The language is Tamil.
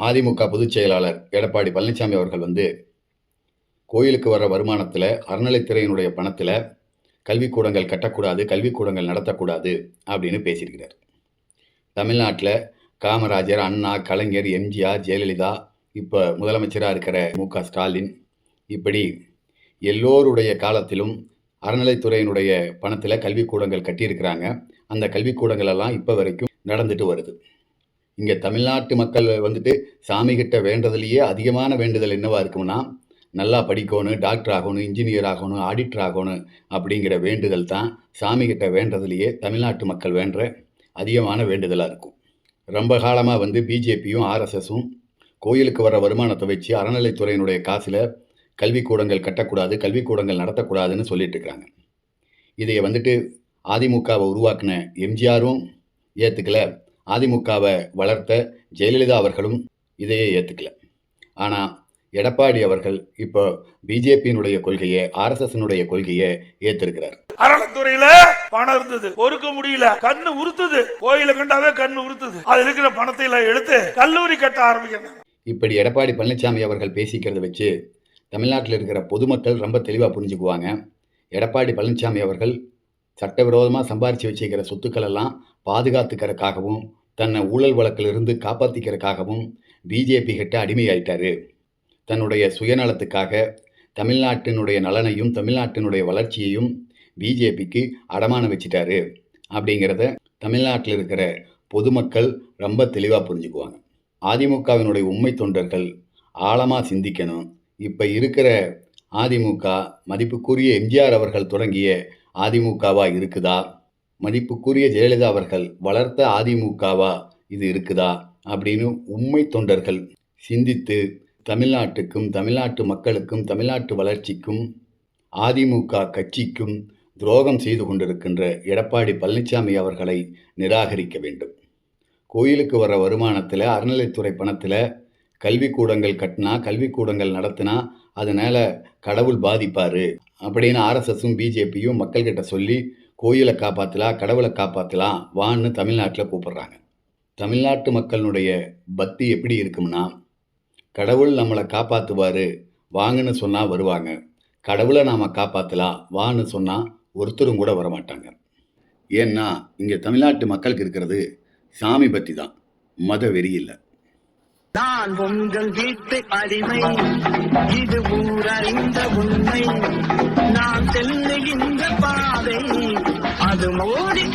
அதிமுக பொதுச் செயலாளர் எடப்பாடி பழனிசாமி அவர்கள் வந்து கோயிலுக்கு வர வருமானத்தில் அறநிலைத்துறையினுடைய பணத்தில் கல்விக்கூடங்கள் கட்டக்கூடாது கல்விக்கூடங்கள் நடத்தக்கூடாது அப்படின்னு பேசியிருக்கிறார். தமிழ்நாட்டில் காமராஜர் அண்ணா கலைஞர் எம்ஜிஆர் ஜெயலலிதா இப்போ முதலமைச்சராக இருக்கிற மு க ஸ்டாலின் இப்படி எல்லோருடைய காலத்திலும் அறநிலைத்துறையினுடைய பணத்தில் கல்விக்கூடங்கள் கட்டியிருக்கிறாங்க. அந்த கல்விக்கூடங்கள் எல்லாம் இப்போ வரைக்கும் நடந்துட்டு வருது. இங்கே தமிழ்நாட்டு மக்கள் வந்துட்டு சாமி கிட்ட வேண்டதுலேயே அதிகமான வேண்டுதல் என்னவா இருக்கும்னா நல்லா படிக்கணும் டாக்டர் ஆகணும் இன்ஜினியர் ஆகணும் ஆடிட்டர் ஆகணும் அப்படிங்கிற வேண்டுதல் தான் சாமி கிட்ட வேண்டதுலேயே தமிழ்நாட்டு மக்கள் வேண்டுற அதிகமான வேண்டுதலாக இருக்கும். ரொம்ப காலமாக வந்து பிஜேபியும் ஆர்எஸ்எஸும் கோயிலுக்கு வர வருமானத்தை வச்சு அறநிலைத்துறையினுடைய காசில் கல்விக்கூடங்கள் கட்டக்கூடாது கல்விக்கூடங்கள் நடத்தக்கூடாதுன்னு சொல்லிட்டு இருக்கிறாங்க இதை வந்துட்டு அதிமுகவை உருவாக்கின எம்ஜிஆரும் ஏற்றுக்கல அதிமுகவை வளர்த்த ஜெயலலிதா அவர்களும் இதையே ஏற்றுக்கல ஆனால் எடப்பாடி அவர்கள் இப்போ பிஜேபியினுடைய கொள்கையை ஆர்எஸ்எஸ்னுடைய கொள்கையை ஏற்றிருக்கிறார் அறநிலைத்துறையில பணம் இருந்தது பொறுக்க முடியல கண்ணு உறுத்துது. கோயில கண்டாவே கண்ணு உறுத்துது. அதுல இருக்கிற பணத்தை எல்லாம் எடுத்து கல்லூரி கட்ட ஆரம்பிக்கணும் இப்படி எடப்பாடி பழனிசாமி அவர்கள் பேசிக்கிறத வச்சு தமிழ்நாட்டில் இருக்கிற பொதுமக்கள் ரொம்ப தெளிவாக புரிஞ்சுக்குவாங்க. எடப்பாடி பழனிசாமி அவர்கள் சட்டவிரோதமாக சம்பாரித்து வச்சுக்கிற சொத்துக்கள் எல்லாம் பாதுகாத்துக்கிறதுக்காகவும் தன்னை ஊழல் வழக்கிலிருந்து காப்பாற்றிக்கிறதுக்காகவும் பிஜேபி கிட்ட அடிமையாயிட்டார். தன்னுடைய சுயநலத்துக்காக தமிழ்நாட்டினுடைய நலனையும் தமிழ்நாட்டினுடைய வளர்ச்சியையும் பிஜேபிக்கு அடமானம் வச்சிட்டாரு அப்படிங்கிறத தமிழ்நாட்டில் இருக்கிற பொதுமக்கள் ரொம்ப தெளிவாக புரிஞ்சுக்குவாங்க. அதிமுகவினுடைய உண்மை தொண்டர்கள் ஆழமாக சிந்திக்கணும். இப்போ இருக்கிற அதிமுக மதிப்புக்குரிய எம்ஜிஆர் அவர்கள் தொடங்கிய அதிமுகவா இருக்குதா? மதிப்புக்குரிய ஜெயலலிதா அவர்கள் வளர்த்த அதிமுகவா இது இருக்குதா? அப்படின்னு உண்மை தொண்டர்கள் சிந்தித்து தமிழ்நாட்டுக்கும் தமிழ்நாட்டு மக்களுக்கும் தமிழ்நாட்டு வளர்ச்சிக்கும் அதிமுக கட்சிக்கும் துரோகம் செய்து கொண்டிருக்கின்ற எடப்பாடி பழனிசாமி அவர்களை நிராகரிக்க வேண்டும். கோயிலுக்கு வர வருமானத்தில் அறநிலைத்துறை பணத்தில் கல்விக்கூடங்கள் கட்டினா கல்விக்கூடங்கள் நடத்தினா அதனால் கடவுள் பாதிப்பார் அப்படின்னு ஆர்எஸ்எஸும் பிஜேபியும் மக்கள்கிட்ட சொல்லி கோயிலை காப்பாற்றலாம் கடவுளை காப்பாற்றலாம் வான்னு தமிழ்நாட்டில் கூப்பிடுறாங்க. தமிழ்நாட்டு மக்களுடைய பக்தி எப்படி இருக்கும்னா கடவுள் நம்மளை காப்பாற்றுவார் வாங்கன்னு சொன்னால் வருவாங்க. கடவுளை நாம் காப்பாற்றலாம் வான்னு சொன்னால் ஒருத்தரும் கூட வரமாட்டாங்க. ஏன்னா இங்கே தமிழ்நாட்டு மக்களுக்கு இருக்கிறது சாமி பக்தி தான். மத வெறி இல்லை. நான் உங்கள் வீட்டு அடிமை. இது ஊரறிந்த உண்மை. நான் செல்லுகின்ற பாதை. அது மோடி